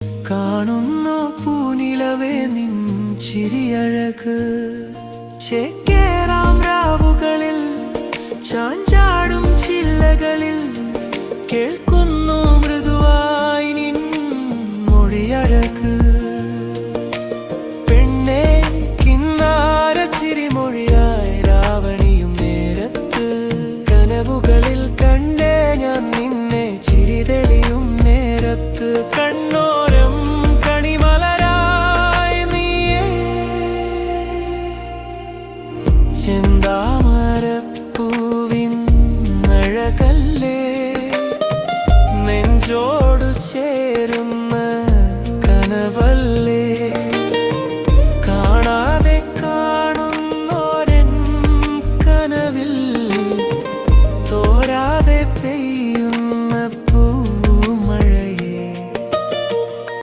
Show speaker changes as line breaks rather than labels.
കാണുന്നു പൂനിലവേ നിൻ ചിരിയഴക്. ചേക്കേറാം രാവുകളിൽ ചാഞ്ചാടും ചില്ലകളിൽ കേൾക്കുന്നു മൃദുവായി നിൻ മൊഴിയഴക്. പെണ്ണേ കിന്നാര ചിരിമൊഴിയായി രാവണിയും നേരത്ത് കനവുകളിൽ കണ്ടേ ഞാൻ നിന്നെ ചിരി തെളിയും നേരത്ത് ചെന്താമരപ്പൂവിൻ അഴകല്ലേ? നെഞ്ചോട് ചേരുന്ന കനവല്ലേ? കാണാതെ കാണുന്നോരൻ കനവിൽ തോരാതെ പെയ്യും